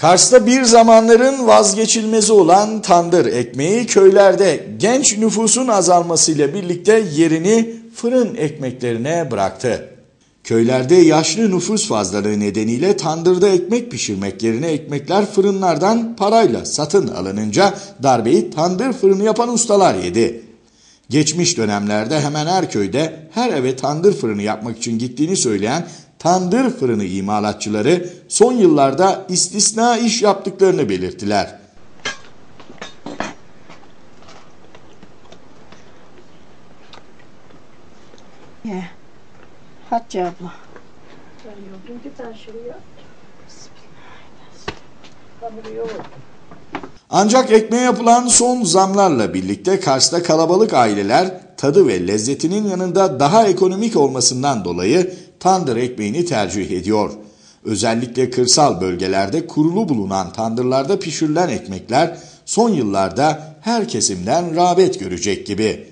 Kars'ta bir zamanların vazgeçilmezi olan tandır ekmeği köylerde genç nüfusun azalmasıyla birlikte yerini fırın ekmeklerine bıraktı. Köylerde yaşlı nüfus fazlalığı nedeniyle tandırda ekmek pişirmek yerine ekmekler fırınlardan parayla satın alınınca darbeyi tandır fırını yapan ustalar yedi. Geçmiş dönemlerde hemen her köyde her eve tandır fırını yapmak için gittiğini söyleyen tandır fırını imalatçıları son yıllarda istisna iş yaptıklarını belirttiler. Hatice abla. Ancak ekmeğe yapılan son zamlarla birlikte Kars'ta kalabalık aileler tadı ve lezzetinin yanında daha ekonomik olmasından dolayı tandır ekmeğini tercih ediyor. Özellikle kırsal bölgelerde kurulu bulunan tandırlarda pişirilen ekmekler son yıllarda her kesimden rağbet görecek gibi.